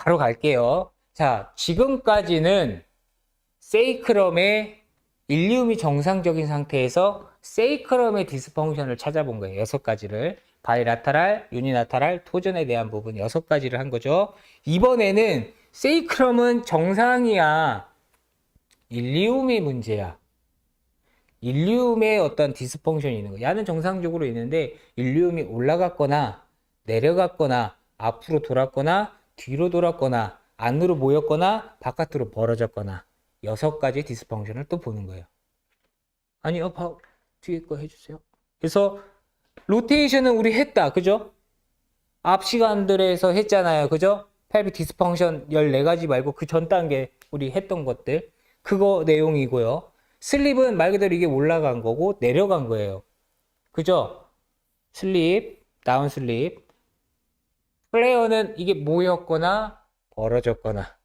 바로 갈게요. 자, 지금까지는 세이크럼의 일리움이 정상적인 상태에서 세이크럼의 디스펑션을 찾아본 거예요. 여섯 가지를. 바이라타랄, 유니나타랄, 토전에 대한 부분 여섯 가지를 한 거죠. 이번에는 세이크럼은 정상이야. 일리움이 문제야. 일리움의 어떤 디스펑션이 있는 거야. 야는 정상적으로 있는데 일리움이 올라갔거나 내려갔거나 앞으로 돌았거나 뒤로 돌았거나 안으로 모였거나 바깥으로 벌어졌거나 여섯 가지 디스펑션을 또 보는 거예요. 아니, 어, 봐, 뒤에 거 해주세요. 그래서 로테이션은 우리 했다, 그죠? 앞 시간들에서 했잖아요, 그죠? 펠빅 디스펑션 14가지 말고 그 전 단계 우리 했던 것들 그거 내용이고요. 슬립은 말 그대로 이게 올라간 거고 내려간 거예요. 그죠? 슬립, 다운 슬립. 플레이어는 이게 모였거나 벌어졌거나.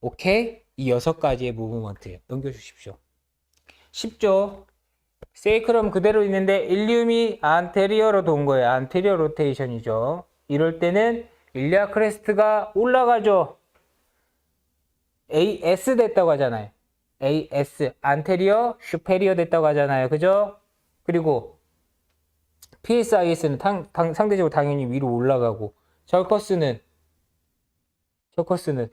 오케이? 이 여섯 가지의 무브먼트예요. 넘겨주십시오. 쉽죠? 세이크럼 그대로 있는데 일리움이 안테리어로 돈 거예요. 안테리어 로테이션이죠. 이럴 때는 일리아 크레스트가 올라가죠. AS 됐다고 하잖아요. AS 안테리어 슈페리어 됐다고 하잖아요. 그죠? 그리고 PSIS는 당, 당, 상대적으로 당연히 위로 올라가고 절커스는 절커스는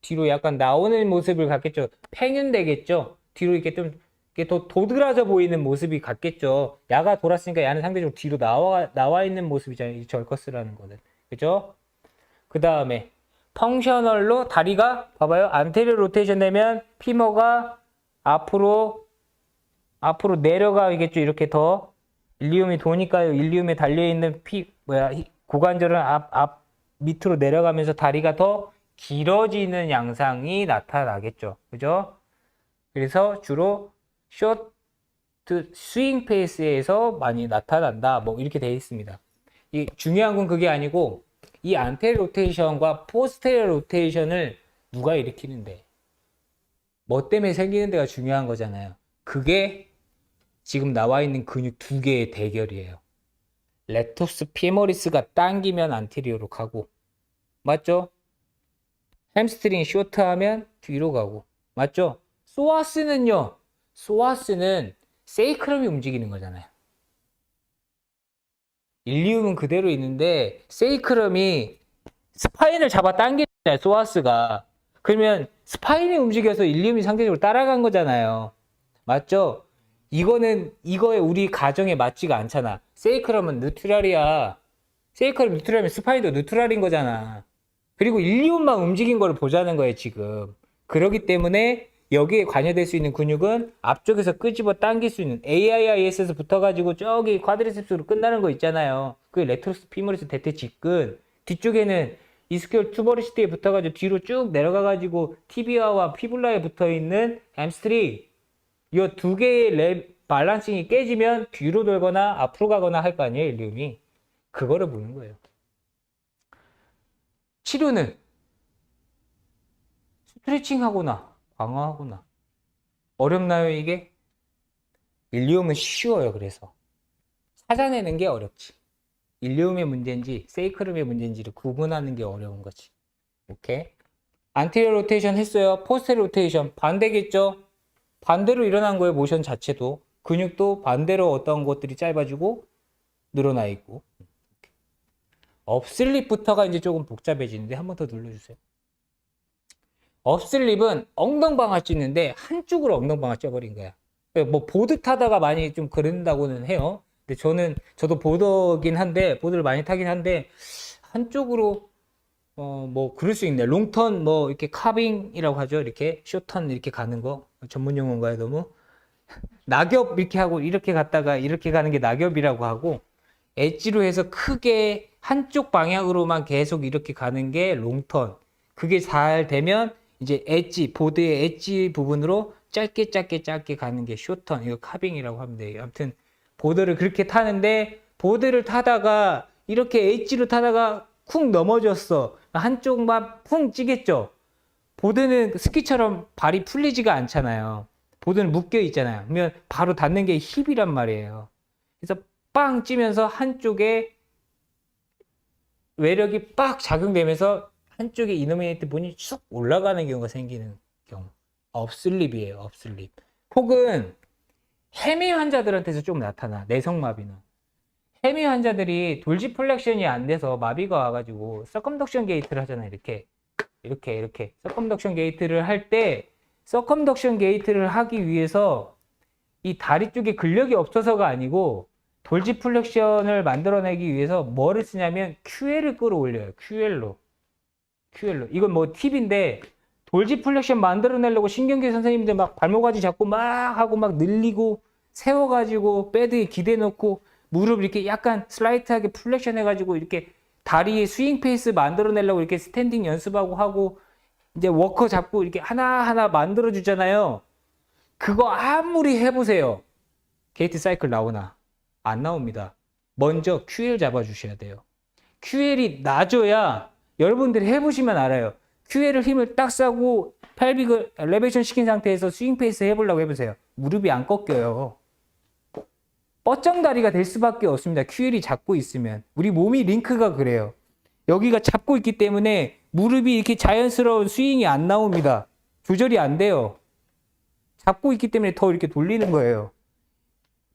뒤로 약간 나오는 모습을 갖겠죠. 팽윤 되겠죠. 뒤로 이렇게 좀 이게 더 도드라져 보이는 모습이 같겠죠. 야가 돌았으니까 야는 상대적으로 뒤로 나와 나와 있는 모습이잖아요. 이 절커스라는 거는 그죠? 그 다음에 펑셔널로 다리가 봐봐요. 안테리어 로테이션 되면 피머가 앞으로 앞으로 내려가겠죠. 이렇게 더 일리움이 도니까요. 일리움에 달려 있는 피 뭐야 히- 고관절은 앞 앞 밑으로 내려가면서 다리가 더 길어지는 양상이 나타나겠죠. 그죠? 그래서 주로 쇼트 스윙 페이스에서 많이 나타난다. 뭐 이렇게 되어 있습니다. 이 중요한 건 그게 아니고 이 안테리어 로테이션과 포스테리어 로테이션을 누가 일으키는데 뭐 때문에 생기는 데가 중요한 거잖아요. 그게 지금 나와 있는 근육 두 개의 대결이에요. 레토스 피머리스가 당기면 안테리어로 가고 맞죠? 햄스트링 쇼트하면 뒤로 가고 맞죠? 소아스는요. 소아스는 세이크럼이 움직이는 거잖아요. 일리움은 그대로 있는데 세이크럼이 스파인을 잡아 당기잖아요. 소아스가. 그러면 스파인이 움직여서 일리움이 상대적으로 따라간 거잖아요. 맞죠? 이거는 이거에 우리 가정에 맞지가 않잖아. 세이크럼은 뉴트랄이야. 세이크럼 뉴트랄이면 스파인도 뉴트랄인 거잖아. 그리고 일리움만 움직인 걸 보자는 거예요, 지금. 그러기 때문에 여기에 관여될 수 있는 근육은 앞쪽에서 끄집어 당길 수 있는 AIIS에서 붙어가지고 저기 쿼드리셉스로 끝나는 거 있잖아요. 그 레트로스 피모리스 대퇴 직근. 뒤쪽에는 이스큐얼 투버리시티에 붙어가지고 뒤로 쭉 내려가가지고 티비아와 피블라에 붙어있는 햄스트링. 이 두 개의 랩 밸런싱이 깨지면 뒤로 돌거나 앞으로 가거나 할 거 아니에요, 일리움이. 그거를 보는 거예요. 치료는 스트레칭 하거나 강화하거나 어렵나요 이게? 일리움은 쉬워요 그래서. 찾아내는 게 어렵지. 일리움의 문제인지 세이크름의 문제인지를 구분하는 게 어려운 거지. 오케이? 안티리어 로테이션 했어요. 포스테리어 로테이션. 반대겠죠? 반대로 일어난 거예요 모션 자체도 근육도 반대로 어떤 것들이 짧아지고 늘어나 있고 업슬립부터가 이제 조금 복잡해지는데 한 번 더 눌러주세요. 업슬립은 엉덩방아 찌는데 한쪽으로 엉덩방아 쪄버린 거야. 뭐 보드 타다가 많이 좀 그런다고는 해요. 근데 저는 저도 보더긴 한데 보드를 많이 타긴 한데 한쪽으로 어 뭐 그럴 수 있네. 롱턴 뭐 이렇게 카빙이라고 하죠. 이렇게 쇼턴 이렇게 가는 거 전문 용어인가요? 너무 낙엽 이렇게 하고 이렇게 갔다가 이렇게 가는 게 낙엽이라고 하고 엣지로 해서 크게 한쪽 방향으로만 계속 이렇게 가는 게 롱턴. 그게 잘 되면 이제 엣지, 보드의 엣지 부분으로 짧게 짧게 짧게 가는 게 쇼턴. 이거 카빙이라고 하면 돼요. 아무튼 보드를 그렇게 타는데 보드를 타다가 이렇게 엣지로 타다가 쿵 넘어졌어. 한쪽만 쿵 찌겠죠. 보드는 스키처럼 발이 풀리지가 않잖아요. 보드는 묶여 있잖아요. 그러면 바로 닿는 게 힙이란 말이에요. 그래서 빵 찌면서 한쪽에 외력이 빡 작용되면서 한쪽에 이노미네이트 본이 쑥 올라가는 경우가 생기는 경우. 업슬립이에요, 업슬립. 혹은 해미 환자들한테서 좀 나타나, 내성마비는. 해미 환자들이 돌지플렉션이 안 돼서 마비가 와가지고 서컴덕션 게이트를 하잖아요, 이렇게. 이렇게, 이렇게. 서컴덕션 게이트를 할 때, 서컴덕션 게이트를 하기 위해서 이 다리 쪽에 근력이 없어서가 아니고 돌지 플렉션을 만들어내기 위해서 뭐를 쓰냐면 QL을 끌어올려요. QL로. QL로. 이건 뭐 팁인데 돌지 플렉션 만들어내려고 신경계 선생님들 막 발목까지 잡고 막 하고 막 늘리고 세워가지고 배드에 기대 놓고 무릎 이렇게 약간 슬라이트하게 플렉션 해가지고 이렇게 다리에 스윙 페이스 만들어내려고 이렇게 스탠딩 연습하고 하고 이제 워커 잡고 이렇게 하나하나 만들어 주잖아요. 그거 아무리 해보세요. 게이트 사이클 나오나? 안 나옵니다. 먼저 QL 잡아 주셔야 돼요. QL이 낮아야 여러분들이 해보시면 알아요. QL을 힘을 딱 싸고 팔빅을 레베이션 시킨 상태에서 스윙 페이스 해보려고 해보세요. 무릎이 안 꺾여요. 뻗정다리가 될 수밖에 없습니다. QL이 잡고 있으면. 우리 몸이 링크가 그래요. 여기가 잡고 있기 때문에 무릎이 이렇게 자연스러운 스윙이 안 나옵니다. 조절이 안 돼요. 잡고 있기 때문에 더 이렇게 돌리는 거예요.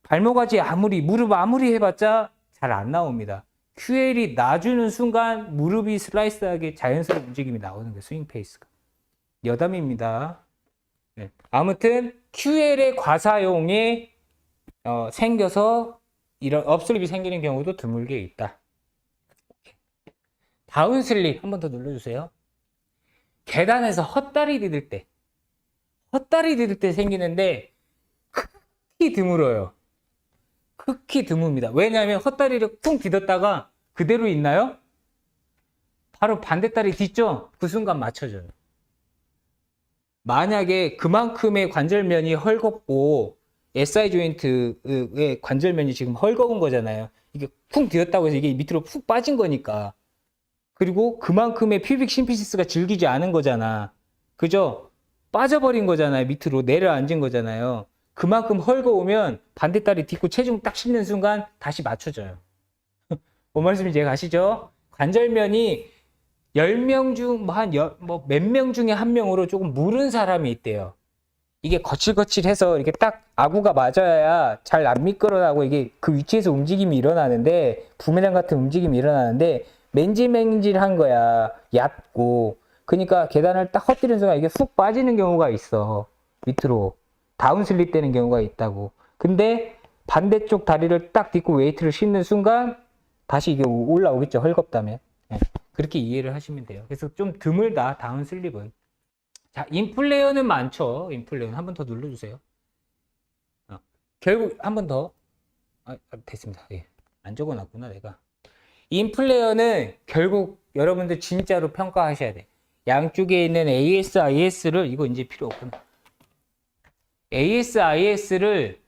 발목아지 아무리 무릎 아무리 해봤자 잘 안 나옵니다. QL이 놔주는 순간 무릎이 슬라이스하게 자연스러운 움직임이 나오는 거예요. 스윙 페이스가. 여담입니다. 네. 아무튼 QL의 과사용이 어, 생겨서 이런 업슬립이 생기는 경우도 드물게 있다. 다운슬립 한 번 더 눌러주세요. 계단에서 헛다리 디딜 때 헛다리 디딜 때 생기는데 극히 드물어요. 극히 드뭅니다. 왜냐하면 헛다리를 쿵 디뎠다가 그대로 있나요? 바로 반대다리 딛죠? 그 순간 맞춰져요. 만약에 그만큼의 관절면이 헐겁고 SI 조인트의 관절면이 지금 헐거운 거잖아요. 이게 쿵 디었다고 해서 이게 밑으로 푹 빠진 거니까. 그리고 그만큼의 퓨빅 심피시스가 즐기지 않은 거잖아. 그죠? 빠져버린 거잖아요. 밑으로 내려앉은 거잖아요. 그만큼 헐거우면 반대다리 딛고 체중 딱 실는 순간 다시 맞춰져요. 뭔 말씀인지 이해가 가시죠? 관절면이 10명 중, 뭐 한, 뭐 몇 명 중에 한 명으로 조금 무른 사람이 있대요. 이게 거칠거칠해서 이렇게 딱 아구가 맞아야 잘 안 미끄러나고 이게 그 위치에서 움직임이 일어나는데, 부메랑 같은 움직임이 일어나는데, 맨질맨질한 거야. 얕고. 그러니까 계단을 딱 헛디는 순간 이게 훅 빠지는 경우가 있어. 밑으로. 다운슬립 되는 경우가 있다고. 근데 반대쪽 다리를 딱 딛고 웨이트를 싣는 순간 다시 이게 올라오겠죠. 헐겁다면. 예, 그렇게 이해를 하시면 돼요. 그래서 좀 드물다. 다운슬립은. 자, 인플레어는 많죠. 인플레어는 한 번 더 눌러주세요. 어, 결국 한 번 더. 아, 아, 됐습니다. 예. 안 적어놨구나, 내가. 인플레어는 결국 여러분들 진짜로 평가하셔야 돼. 양쪽에 있는 AS, IS를 이거 이제 필요 없구나. ASIS를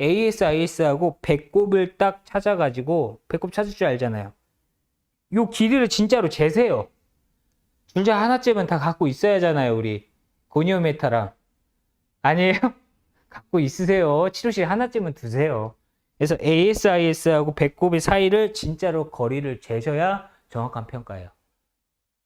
ASIS하고 배꼽을 딱 찾아가지고 배꼽 찾을 줄 알잖아요. 요 길이를 진짜로 재세요. 줄자 하나쯤은 다 갖고 있어야 하잖아요, 우리. 고니오메타랑. 아니에요? 갖고 있으세요. 치료실 하나쯤은 두세요. 그래서 ASIS하고 배꼽의 사이를 진짜로 거리를 재셔야 정확한 평가예요.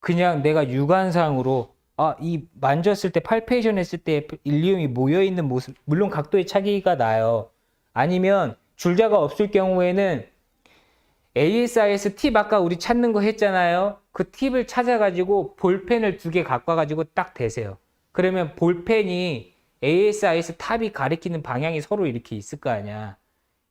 그냥 내가 육안상으로 아, 이 만졌을 때 팔페이션 했을 때 일리움이 모여 있는 모습 물론 각도의 차이가 나요. 아니면 줄자가 없을 경우에는 ASIS 팁 아까 우리 찾는 거 했잖아요. 그 팁을 찾아가지고 볼펜을 두 개 갖고 와가지고 딱 대세요. 그러면 볼펜이 ASIS 탑이 가리키는 방향이 서로 이렇게 있을 거 아니야.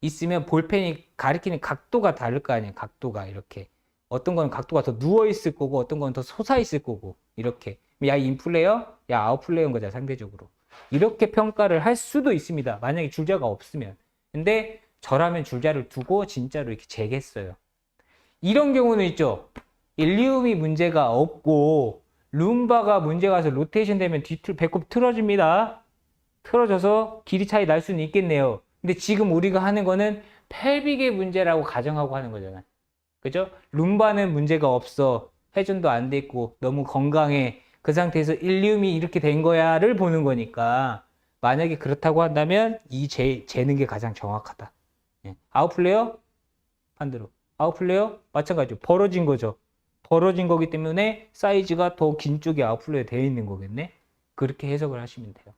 있으면 볼펜이 가리키는 각도가 다를 거 아니야. 각도가 이렇게. 어떤 거는 각도가 더 누워 있을 거고 어떤 거는 더 솟아 있을 거고 이렇게. 야 인플레이어, 야 아웃플레이어인 거죠 상대적으로. 이렇게 평가를 할 수도 있습니다. 만약에 줄자가 없으면. 근데 저라면 줄자를 두고 진짜로 이렇게 재겠어요. 이런 경우는 있죠. 일리움이 문제가 없고 룸바가 문제가 가서 로테이션 되면 뒤틀 배꼽 틀어집니다. 틀어져서 길이 차이 날 수는 있겠네요. 근데 지금 우리가 하는 거는 펠빅의 문제라고 가정하고 하는 거잖아요. 그죠? 룸바는 문제가 없어. 회전도 안 돼 있고 너무 건강해. 그 상태에서 일리움이 이렇게 된 거야를 보는 거니까 만약에 그렇다고 한다면 이 재, 재는 게 가장 정확하다. 예. 아웃플레이어 반대로 아웃플레이어 마찬가지로 벌어진 거죠. 벌어진 거기 때문에 사이즈가 더 긴 쪽이 아웃플로에 되어 있는 거겠네. 그렇게 해석을 하시면 돼요.